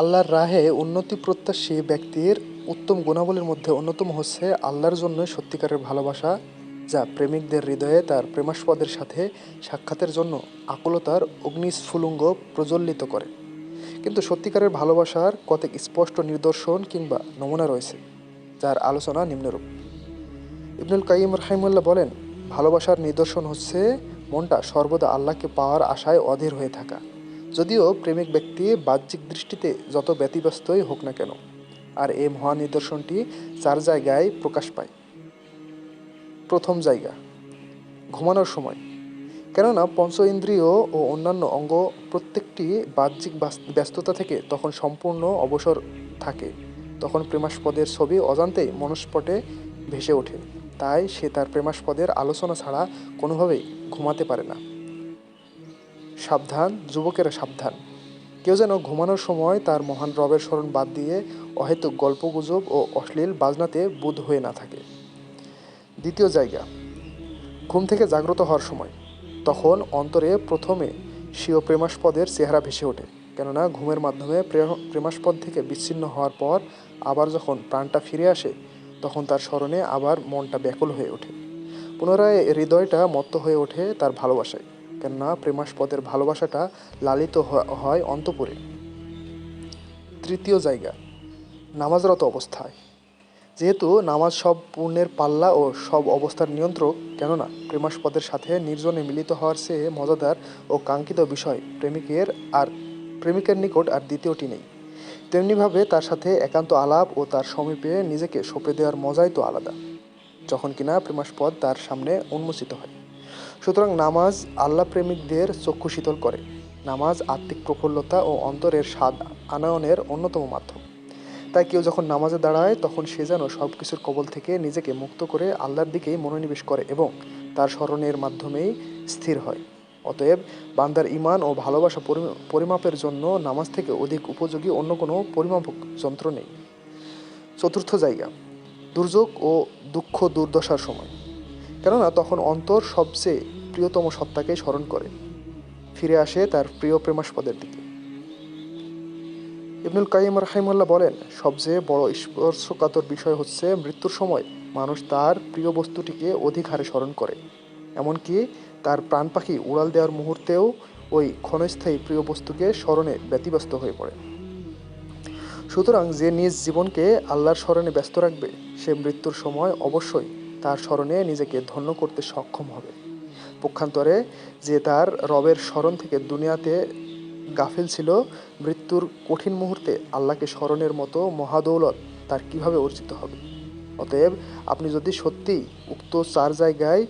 আল্লাহর রাহে উন্নতি প্রত্যাশী ব্যক্তির উত্তম গুণাবলীর মধ্যে অন্যতম হচ্ছে আল্লাহর জন্য সত্যিকারের ভালোবাসা, যা প্রেমিকদের হৃদয়ে তার প্রেমাস্পদের সাথে সাক্ষাতের জন্য আকুলতার অগ্নিস্ফুলুঙ্গ প্রজ্বলিত করে। কিন্তু সত্যিকারের ভালোবাসার কতক স্পষ্ট নিদর্শন কিংবা নমুনা রয়েছে, যার আলোচনা নিম্নরূপ। ইবনুল কাইম রহিমুল্লাহ বলেন, ভালোবাসার নিদর্শন হচ্ছে মনটা সর্বদা আল্লাহকে পাওয়ার আশায় অধীর হয়ে থাকা। যদিও প্রেমিক ব্যক্তি বাহ্যিক দৃষ্টিতে যত ব্যতিব্যস্তই হোক না কেন, আর এই মহান নিদর্শনটি চার জায়গায় প্রকাশ পায়। প্রথম জায়গা, ঘুমানোর সময়। কেননা পঞ্চ ইন্দ্রিয় ও অন্যান্য অঙ্গ প্রত্যেকটি বাহ্যিক ব্যস্ততা থেকে তখন সম্পূর্ণ অবসর থাকে। তখন প্রেমাস্পদের ছবি অজান্তেই মনস্পটে ভেসে ওঠে। তাই সে তার প্রেমাস্পদের আলোচনা ছাড়া কোনোভাবেই ঘুমাতে পারে না। সাবধান, যুবকেরা সাবধান। কেউ যেন ঘুমানোর সময় তার মহান রবের স্মরণ বাদ দিয়ে অহেতুক গল্পগুজব ও অশ্লীল বাজনাতে বুধ হয়ে না থাকে। দ্বিতীয় জায়গা, ঘুম থেকে জাগ্রত হওয়ার সময়। তখন অন্তরে প্রথমে স্বীয় প্রেমাস্পদের চেহারা ভেসে ওঠে, কেননা ঘুমের মাধ্যমে প্রে- প্রেমাস্পদ থেকে বিচ্ছিন্ন হওয়ার পর আবার যখন প্রাণটা ফিরে আসে, তখন তার স্মরণে আবার মনটা ব্যাকুল হয়ে ওঠে। পুনরায় হৃদয়টা মত্ত হয়ে ওঠে তার ভালোবাসায়। কেননা প্রেমাস্পদের ভালোবাসাটা লালিত হয় অন্তপুরে। তৃতীয় জায়গা, নামাজরত অবস্থায়। যেহেতু নামাজ সব পূর্ণের পাল্লা ও সব অবস্থার নিয়ন্ত্রক, কেননা প্রেমাস্পদের সাথে নির্জনে মিলিত হওয়ার চেয়ে মজাদার ও কাঙ্ক্ষিত বিষয় প্রেমিকের আর প্রেমিকের নিকট আর দ্বিতীয়টি নেই। তেমনিভাবে তার সাথে একান্ত আলাপ ও তার সমীপে নিজেকে সঁপে দেওয়ার মজাই তো আলাদা, যখন কিনা প্রেমাস্পদ তার সামনে উন্মোচিত হয়। সুতরাং নামাজ আল্লাহ প্রেমিকদের চক্ষু শীতল করে। নামাজ আত্মিক প্রফুল্লতা ও অন্তরের স্বাদ আনয়নের অন্যতম মাধ্যম। তাই কেউ যখন নামাজে দাঁড়ায়, তখন সে যেন সব কিছুর কবল থেকে নিজেকে মুক্ত করে আল্লাহর দিকেই মনোনিবেশ করে এবং তার স্মরণের মাধ্যমেই স্থির হয়। অতএব বান্দার ইমান ও ভালোবাসা পরিমাপের জন্য নামাজ থেকে অধিক উপযোগী অন্য কোনো পরিমাপক যন্ত্র নেই। চতুর্থ জায়গা, দুর্যোগ ও দুঃখ দুর্দশার সময়। কেননা তখন অন্তর সবচেয়ে প্রিয়তম সত্তাকে স্মরণ করে। ফিরে আসে তার প্রিয় প্রেমাস্পদের দিকে। ইবনুল কাইম রাহিমুল্লাহ বলেন, সবচেয়ে বড় স্পর্শকাতর বিষয় হচ্ছে মৃত্যুর সময় মানুষ তার প্রিয় বস্তুটিকে অধিক হারে স্মরণ করে। এমনকি তার প্রাণ পাখি উড়াল দেওয়ার মুহূর্তেও ওই ক্ষণস্থায়ী প্রিয় বস্তুকে স্মরণে ব্যতিব্যস্ত হয়ে পড়ে। সুতরাং যে নিজ জীবনকে আল্লাহর স্মরণে ব্যস্ত রাখবে, সে মৃত্যুর সময় অবশ্যই তার স্মরণে নিজেকে ধন্য করতে সক্ষম হবে। পক্ষান্তরে যে তার রবের স্মরণ থেকে দুনিয়াতে গাফিল ছিল, মৃত্যুর কঠিন মুহূর্তে আল্লাহকে স্মরণের মতো মহাদৌলত তার কীভাবে অর্জিত হবে? অতএব আপনি যদি সত্যিই উক্ত চার জায়গায়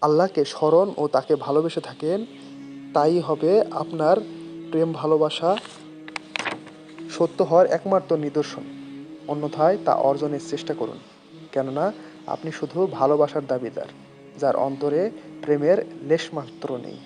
আল্লাহকে স্মরণ ও তাকে ভালোবেসে থাকেন, তাই হবে আপনার প্রেম ভালোবাসা সত্য হওয়ার একমাত্র নিদর্শন। অন্যথায় তা অর্জনের চেষ্টা করুন। কেননা আপনি শুধু ভালোবাসার দাবিদার যার অন্তরে প্রেমের লেশমাত্র নেই।